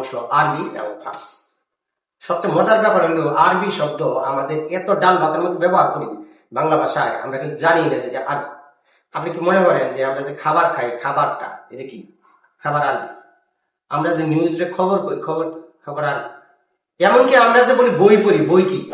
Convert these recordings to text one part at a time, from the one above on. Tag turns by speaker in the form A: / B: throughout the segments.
A: অংশ আরবি এবং ফার্সি। সবচেয়ে মজার ব্যাপার হলো, আরবি শব্দ আমাদের এত ডাল ভাতের মধ্যে ব্যবহার করি, বাংলা ভাষায় আমরা কিন্তু জানি না যেটা আরবি। আপনি কি মনে করেন যে আমরা যে খাবার খাই, খাবারটা, এটা কি? খাবার আরবি। আমরা যে নিউজে খবর খবর খবর আরবি। এমনকি আমরা যে বলি বই পড়ি, বই কি?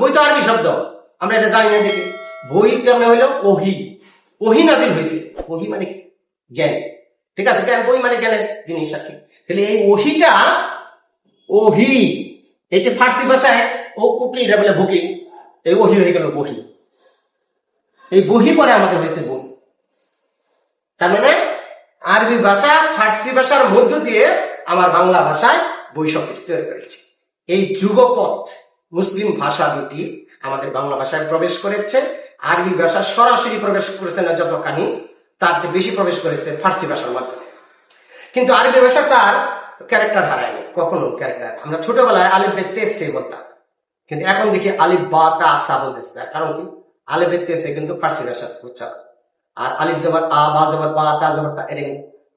A: বই তো আরবি শব্দ। আমরা এটা জানি না দেখি। বই কেমন হইল ওহি। ওহি নাজিল হয়েছে ওহি মানে জ্ঞান। ঠিক আছে বই মানে জ্ঞানের জিনিস আর কি। তাহলে এই ওহিটা, ওহি যে ফার্সি ভাষায় ও ওকে এটা বলে বুকিং এই ওহি হয়ে গেল বহি। এই বহি পরে আমাদের হয়েছে বই। তার মানে আরবি ভাষা, ফার্সি ভাষার মধ্য দিয়ে আমার বাংলা ভাষায় বই সবকিছু তৈরি করেছে। এই যুগপথ মুসলিম ভাষা দুটি আমাদের বাংলা ভাষায় প্রবেশ করেছে। আরবি ভাষা সরাসরি প্রবেশ করেছে না যতখানি, তার চেয়ে বেশি প্রবেশ করেছে ফার্সি ভাষার মাধ্যমে। কিন্তু আরবি ভাষা তার ক্যারেক্টার হারায়নি, কখনো ক্যারেক্টার আমরা ছোটবেলায় আলিফ দেখতে এসছে বলতাম কিন্তু এখন দেখি আলিফ বা তা আসা বলতেছে। না কারণ কি? আলিফ দেখতে এসে কিন্তু ফার্সি ভাষা উচ্চারণ আর আলিফ জবর আ, বা জবর বা তা জবর তা, এটা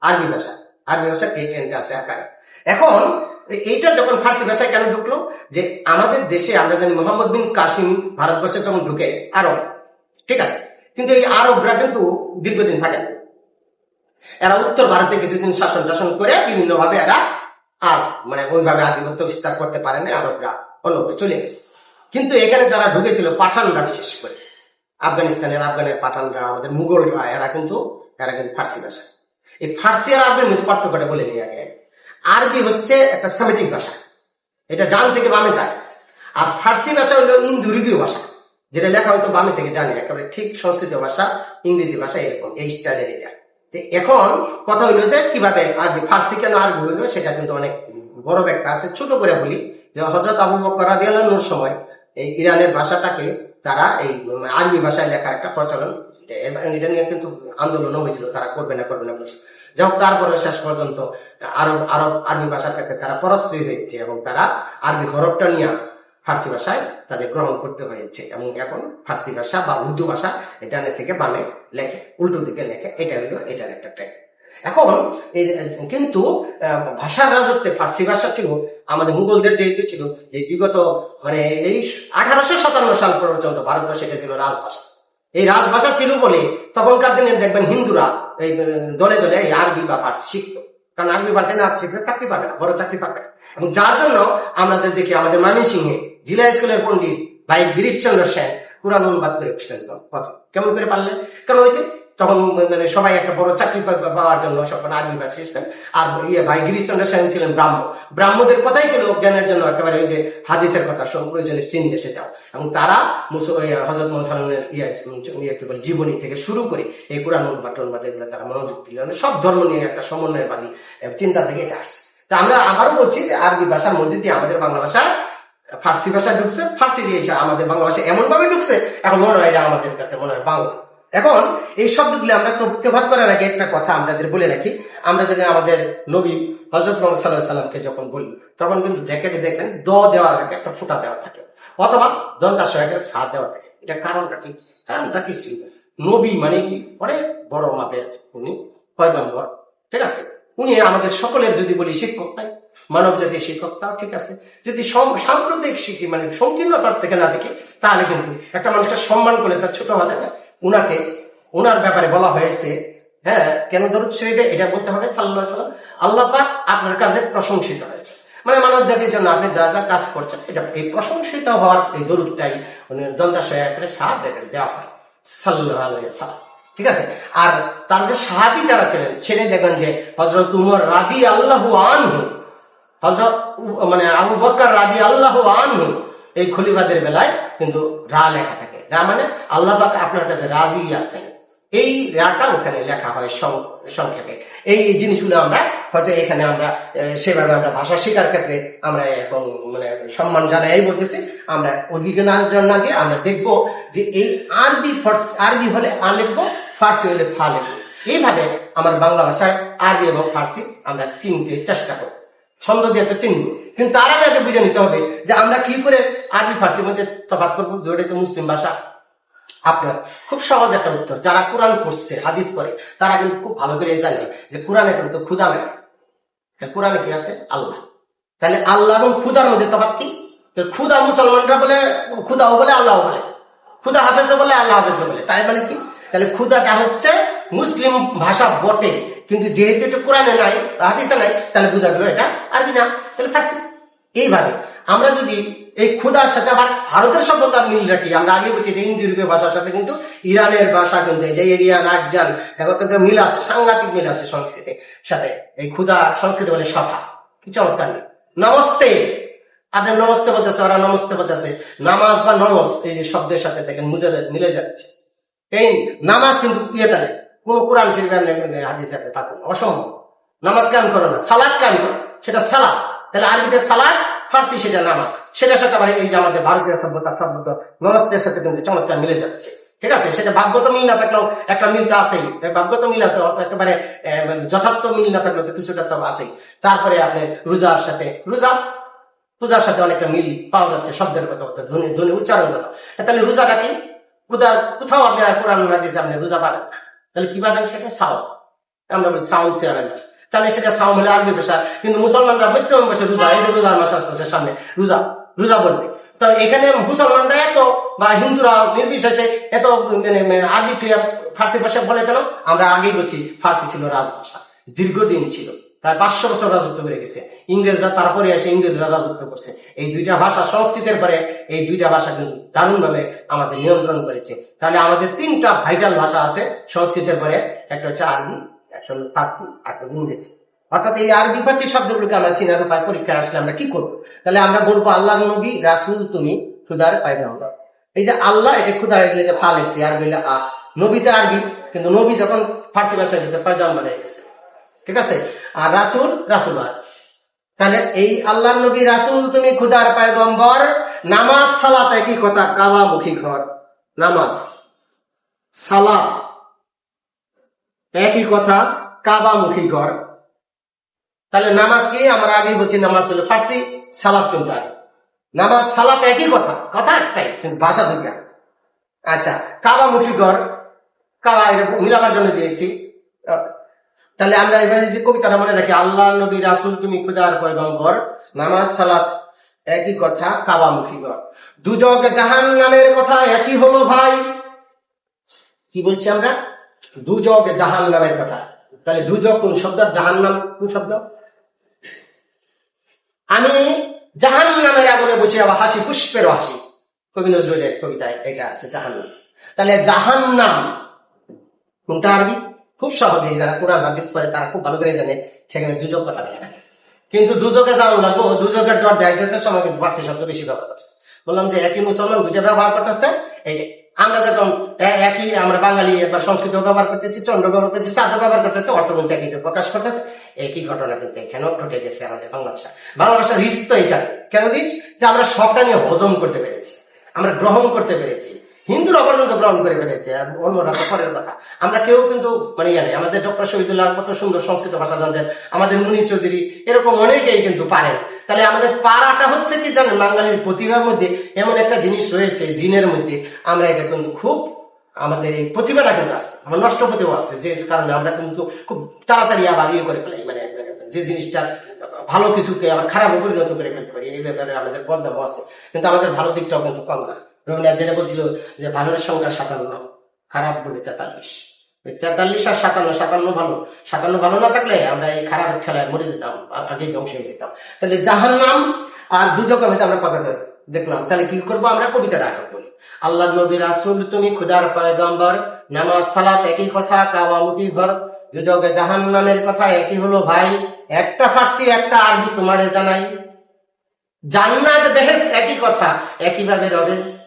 A: আরবি ভাষা। আরবি ভাষা এই ট্রেনটা আছে আকারে। এখন এইটা যখন ফার্সি ভাষায় কেন ঢুকলো? যে আমাদের দেশে আমরা জানি মোহাম্মদ বিন কাসিম ভারতবর্ষে যখন ঢুকে আরব, ঠিক আছে? কিন্তু এই আরবরা কিন্তু দীর্ঘদিন থাকে। এরা উত্তর ভারতে কিছুদিন শাসন টাসন করে বিভিন্ন ভাবে এরা আর মানে ওইভাবে আধিপত্য বিস্তার করতে পারে না আরবরা অন্যভাবে চলে গেছে। কিন্তু এখানে যারা ঢুকেছিল, পাঠানরা বিশেষ করে, আফগানিস্তানের আফগানের পাঠানরা, আমাদের মুঘলরা, এরা কিন্তু এরা কিন্তু ফার্সি ভাষা। এই ফার্সি আর আরবির মধ্যে পার্থক্যটা বলে নিই আগে। আরবি হচ্ছে একটা সেমেটিক ভাষা, এটা ডান থেকে বামে যায়। আর ফার্সি ভাষা হলো ইন্দুরিবীয় ভাষা, যেটা লেখা হয়তো বামে থেকে ডানে, একেবারে ঠিক সংস্কৃত ভাষা, ইংরেজি ভাষা এরকম, এই স্টাইলের এটা এখন কথা হইল যে কীভাবে আরবি, ফার্সি কেন আরবি হইল সেটা কিন্তু অনেক বড় একটা আছে। ছোট করে বলি যে হজরত আবু বকর রাদিয়াল্লাহুর সময় এই ইরানের ভাষাটাকে তারা এই আরবি ভাষায় লেখার একটা প্রচলন এটা নিয়ে কিন্তু আন্দোলনও হয়েছিল, তারা করবে না করবে না, বলছে। যাই হোক তারপরে শেষ পর্যন্ত আরব আরব, আরবি ভাষার কাছে তারা পরাস্ত্রী হয়েছে এবং তারা আরবি হরফটা নিয়ে ফার্সি ভাষায় তাদের গ্রহণ করতে হয়েছে। এবং এখন ফার্সি ভাষা বা উর্দু ভাষা ডানে থেকে বামে লেখে, উল্টো দিকে লেখে, এটা হলো এটার একটা ট্রেন্ড এখন কিন্তু ভাষার রাজত্বে ফার্সি ভাষা ছিল, আমাদের মুঘলদের যেহেতু ছিল এই বিগত মানে এই আঠারোশো সাতান্ন সাল পর্যন্ত ভারতবর্ষে এটা ছিল রাজভাষা। এই রাজভাষা ছিল বলে তখনকার দিনে দেখবেন হিন্দুরা এই দলে দলে আরবি বা ফার্সি শিখতো। কারণ আরবি ফার্সি না শিখলে চাকরি পাবে না, বড় চাকরি পাবে না। এবং যার জন্য আমরা যে দেখি আমাদের ময়মনসিংহে জেলা স্কুলের পণ্ডিত ভাই গিরিশচন্দ্র সেন কোরআন অনুবাদ করে বসলেন প্রথম। কেমন করে পারলেন? কেন হয়েছে তখন মানে সবাই একটা বড় চাকরি পাওয়ার জন্য সকল আর্মি বা সিস্টেম আর ইয়ে ভাই গিরিশচন্দ্র সেন ছিলেন ব্রাহ্ম। ব্রাহ্মদের কথাই ছিল জ্ঞানের জন্য একেবারে ওই যে হাদিসের কথা, সব প্রয়োজনের চীন দেশে যাও। এবং তারা হজরত মোসালনের ইয়ে ইয়ে বলে, জীবনী থেকে শুরু করে এই কোরআন অনুবাদ অনুবাদ এগুলো তারা মনোযোগ দিল মানে সব ধর্ম নিয়ে একটা সমন্বয়বাদী চিন্তা থেকে এটা আসছে। তা আমরা আবারও বলছি যে আরবি ভাষার মধ্যে দিয়ে আমাদের বাংলা ভাষা ফার্সি ভাষা ঢুকছে, ফার্সি দিয়ে এসে আমাদের বাংলা ভাষা এমন ভাবে ঢুকছে, এখন মনে হয় আমাদের কাছে মনে হয় বাংলা। এখন এই শব্দগুলি আমরা তো প্রভাত করার আগে একটা কথা আমাদের বলে রাখি। আমরা যদি আমাদের নবী হজরত মোহাম্মদ সাল্লাহ সাল্লামকে যখন বলি, তখন কিন্তু ব্র্যাকেটে দেখেন দ দেওয়া থাকে, একটা ফুটা দেওয়া থাকে, অথবা দন্তা সহায়কের সা দেওয়া থাকে। এটা কারণটা কি? কারণটা কি ছিল? নবী মানে কি? অনেক বড় মাপের উনি, পয়গম্বর, ঠিক আছে? উনি আমাদের সকলের যদি বলি শিক্ষক, তাই মানব জাতির শিক্ষক, তাও ঠিক আছে। যদি সম- সাম্প্রদায়িক শিক্ষি মানে সংকীর্ণতার থেকে না দেখে, তাহলে কিন্তু একটা মানুষটা সম্মান করলে তার ছোট হওয়া যায় না। উনাকে, উনার ব্যাপারে বলা হয়েছে হ্যাঁ কেন দরুদ শরীফে এটা বলতে হবে সাল্লাহ সাল্লাম আল্লাহ পাক আপনার কাজে প্রশংসিত হয়েছে। মানে মানব জাতির জন্য আপনি যা যা কাজ করছেন, এটা এই প্রশংসিত হওয়ার এই দরুদটাই দন্তাশয় করে সাহাব রেখে দেওয়া হয় সাল্লাহ সাল্লাম ঠিক আছে? আর তার যে সাহাবি যারা ছিলেন, সেটাই দেখবেন যে হজরত উমর রাদি আল্লাহ আনহু হজরত মানে আবু বকর রাদি আল্লাহ আনহু এই খলিফাদের বেলায় কিন্তু রা লেখা থাকে। রা মানে আল্লাহ পাক আপনার কাছে রাজি আছেন। এই রাটা ওখানে লেখা হয় সংক্ষেপে। এই জিনিসগুলো আমরা হয়তো এখানে আমরা সেভাবে আমরা ভাষা শেখার ক্ষেত্রে আমরা এখন মানে সম্মান জানাই বলতেছি। আমরা ওদিকে না না গিয়ে আমরা দেখব যে এই আরবি আরবি হলে আ লিখব, ফার্সি হলে ফা লিখব। এইভাবে আমার বাংলা ভাষায় আরবি এবং ফার্সি আমরা চিনতে চেষ্টা করি ছন্দ দিয়ে তো চিনব। কিন্তু তার আগে আগে বুঝে নিতে হবে যে আমরা কি করে আরবি ফার্সির মধ্যে তফাৎ করব। দুটোই মুসলিম ভাষা। আপনার খুব সহজ একটা উত্তর। যারা কোরআন পড়ছে, হাদিস পড়ে, তারা কিন্তু খুব ভালো করে জানে যে কোরআনে কিন্তু ক্ষুদা নাই। কোরআনে কি আছে? আল্লাহ। তাহলে আল্লাহ এবং ক্ষুদার মধ্যে তফাৎ কি? খুদা মুসলমানরা বলে খুদাও বলে আল্লাহ বলে। খুদা হাফেজও বলে, আল্লাহ হাফেজও বলে। তাই মানে কি? তাহলে ক্ষুদাটা হচ্ছে মুসলিম ভাষা বটে। কিন্তু যেহেতু এটা কোরআনে নাই, হাদিসে নাই, তাহলে বোঝা গেল এটা আরবি না, তাহলে ফার্সি। এইভাবে আমরা যদি এই খুদার সাথে আবার ভারতের সভ্যতার মিল রাখি, আমরা আগে বলছি এটা ইন্দো ইউরোপীয় ভাষার সাথে, কিন্তু ইরানের ভাষা কিন্তু এটা এরিয়ান আটজান একত্র মিল আছে, সাংঘাতিক মিল আছে সংস্কৃতি সাথে। এই ক্ষুদা সংস্কৃতি বলে সভা কি চমৎকার মিল। নমস্তে, আপনি নমস্তে বলতেছে, ওরা নমস্তে বলতেছে। নামাজ বা নমস, এই যে শব্দের সাথে দেখেন মুজে মিলে যাচ্ছে। এই নামাজ কিন্তু ইয়েটা নেই। কোন কোরআন শরীফ হাদিসে থাকুন অসম্ভব নামাজ কাম করো না সালাদ কাম করো, সেটা সালাদ তাহলে আরবিতে সালাদ ফার্সি সেটা নামাজ। সেটার সাথে আবার এই যে আমাদের ভারতীয় সভ্যতা সভ্যতা নমস্তের সাথে কিন্তু চমৎকার মিলে যাচ্ছে। ঠিক আছে? সেটা ভাগ্যত মিল না থাকলেও একটা মিল তো আছেই। ভাগ্যত মিল আছে, একেবারে মানে যথার্থ মিল না থাকলেও তো কিছুটা তো আছেই। তারপরে আপনি রোজার সাথে, রোজা পূজার সাথে অনেকটা মিল পাওয়া যাচ্ছে শব্দের কথা ধ্বনি ধ্বনি উচ্চারণ কথা। তাহলে রোজাটা কি? কোথাও আপনি কোরআন, হাদিসে আপনি রোজা পাবেন না। তাহলে কি পাবেন সেটা সাউন্ড? আমরা বলি সাউন্ড সেয়ারেন্স তাহলে সেটা সাউন্ড হলে আরবি ভাষা কিন্তু মুসলমানরা ম্যাক্সিমাম বসে রোজা, এই যে রোজার মাস আসতেছে সামনে, রোজা রোজা বলবে। তো এখানে মুসলমানরা এত, বা হিন্দুরা নির্বিশেষে এত মানে আরবি ক্রিয়া ফার্সি ভাষা বলে কেন? আমরা আগেই বলছি, ফার্সি ছিল রাজভাষা, দীর্ঘদিন ছিল। প্রায় পাঁচশো বছর রাজত্ব করে গেছে। ইংরেজরা তারপরে এসে ইংরেজরা রাজত্ব করছে। এই দুইটা ভাষা সংস্কৃতের পরে এই দুইটা ভাষা কিন্তু দারুণ ভাবে আমাদের নিয়ন্ত্রণ করেছে। তাহলে আমাদের তিনটা ভাইটাল ভাষা আছে সংস্কৃতের পরে। একটা হচ্ছে আরবি, একটা হলো ফার্সি একটা ইংরেজি। অর্থাৎ এই আরবি ফার্সি শব্দগুলোকে আমরা চিনার উপায় পরীক্ষায় আসলে আমরা কি করব? তাহলে আমরা বলব আল্লাহ নবী, রাসুল তুমি খুদার পায়গাম্বর এই যে আল্লাহ, এটা খুদা হয়ে গেলে যে ফাল এসছে আরবি হলে আ। নবীতে আরবি, কিন্তু নবী যখন ফার্সি ভাষায় গেছে, পয়গাম্বর হয়ে গেছে। ঠিক আছে? আর রাসুল রাসুল তাহলে এই আল্লাহ নবী রাসুল তুমি খুদার পায়গম্বর, নামাজ, সালাত একই কথা কাবা মুখী ঘর। নামাজ, সালাত একই কথা কাবা মুখী ঘর। তাহলে নামাজ কি? আমরা আগেই বলছি নামাজ হলো ফার্সি, সালাত কিন্তু নামাজ, সালাত একই কথা কথা একটাই ভাষা দুইটা। আচ্ছা কাবা মুখী ঘর কাবা এরকম মিলাবার জন্য দিয়েছি। তাহলে আমরা এবার যে কবিতাটা মনে রাখি আল্লাহ নবী, রাসুল তুমি, খুদার পয়গম্বর, নামাজ, সালাত, একই কথা কাবামুখী ঘর দুজক জাহান নামের কথা একই হলো ভাই। কি বলছি আমরা? দুজক জাহান নামের কথা। তাহলে দুজক কোন শব্দ জাহান নাম কোন শব্দ? আমি জাহান নামের আগুনে বসে আবার হাসি, পুষ্পের হাসি। কবি নজরুলের কবিতায় এটা আছে জাহান নাম তাহলে জাহান নাম কোনটা আরবি? খুব সহজেই যারা কোরআন হাদিস পড়ে তারা খুব ভালো করে জানে সেখানে দুযোগ কথা লেখা থাকে কিন্তু দুযোগে জানুন লাগবো দুযোগের ডর দেখাইতেছে, সময় কিন্তু ফার্সি শব্দ বেশি ব্যবহার করছে। বললাম যে একই মুসলমান দুইটা ব্যবহার করতেছে এইটা আমরা যখন একই আমরা বাঙালি একবার সংস্কৃত ব্যবহার করতেছি, চন্দ্র ব্যবহার করতেছি, চাঁদ ব্যবহার করতেছে, অর্থ কিন্তু একই প্রকাশ করতেছে, একই ঘটনা কিন্তু এখানেও ঘটে গেছে আমাদের বাংলা ভাষা বাংলা ভাষার রিচ তো এইটা কেন রিচ যে আমরা সবটা নিয়ে হজম করতে পেরেছি, আমরা গ্রহণ করতে পেরেছি হিন্দুরা পর্যন্ত গ্রহণ করে ফেলেছে অন্যরা তো পরের কথা। আমরা কেউ কিন্তু মানে ইয়ে নেই, আমাদের ডক্টর শহীদুল্লাহ কত সুন্দর সংস্কৃত ভাষা জানতেন, আমাদের মুনি চৌধুরী, এরকম অনেকেই কিন্তু পারেন। তাহলে আমাদের পারাটা হচ্ছে কি জানেন, বাঙালির প্রতিভার মধ্যে এমন একটা জিনিস রয়েছে, জিনের মধ্যে। আমরা এটা কিন্তু খুব, আমাদের এই প্রতিভাটা কিন্তু আছে, আমার নষ্ট হতেও আছে, যে কারণে আমরা কিন্তু খুব তাড়াতাড়ি আবার ইয়ে করে ফেলাই মানে যে জিনিসটা ভালো কিছুকে আবার খারাপে পরিণত করে ফেলতে পারি, এই ব্যাপারে আমাদের বদনামও আছে। কিন্তু আমাদের ভালো দিকটাও কিন্তু কম না। রবীন্দ্রনাথ যেটা বলছিল যে ভালোর সংখ্যা সাতান্ন, খারাপ বলে তেতাল্লিশ। তেতাল্লিশ আর সাতান্ন সাতান্ন ভালো। সাতান্ন ভালো না থাকলে আমরা এই খারাপ ঠেলায় মরে যেতাম, আ- আগেই ধ্বংস হয়ে যেতাম। তাহলে জাহান নাম আর দুজক হয়তো আমরা কথা দেখলাম। তাহলে কি করব আমরা? কবিতা রাখব বলি। আল্লাহ নবী রাসুল, তুমি খুদার পয়গম্বর, নামাজ, সালাত একই কথা কাবা মুখি ঘর দুজকে জাহান নামের কথা একই হলো, ভাই। একটা ফার্সি, একটা আরবি, তোমারে জানাই। জান্নাত বেহেস একই কথা, একইভাবে রবে।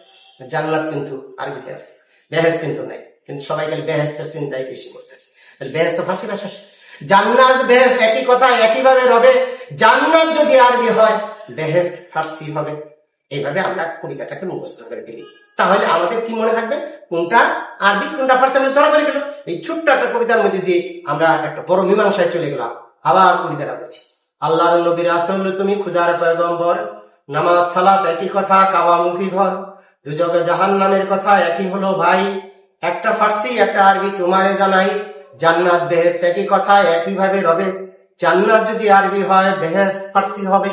A: জান্নাত কিন্তু আরবিতে আছে। বেহেস কিন্তু নাই। কিন্তু সবাই খালি বেহেস্তের চিন্তাই বেশি করতেছে। বেহেস তো ফার্সি ভাষা জান্নাত বেহেস একই কথা, একইভাবে রবে। জান্নাত যদি আরবি হয় বেহেস ফার্সি হবে। এইভাবে আমরা কবিতাটাকে মুখস্থ করে দিলি তাহলে আমাদের কি মনে থাকবে? কোনটা আরবি, কোনটা ফার্সি আমরা ধরা পড়ে গেল। এই ছোট্ট একটা কবিতার মধ্যে দিয়ে আমরা একটা বড় মীমাংসায় চলে গেলাম। আবার কবিতাটা বলছি আল্লাহর নবীর আসল তুমি খুদার পয়গম্বর। নামাজ, সালাত একই কথা কাবামুখী ঘর। দুজগে জাহান নামের কথা একই হলো ভাই। একটা ফার্সি, একটা আরবি, তোমারে জানাই। জান্নাত বেহেস্ত একই কথা, একইভাবে রবে। জান্নাত যদি আরবি হয় বেহেস ফার্সি হবে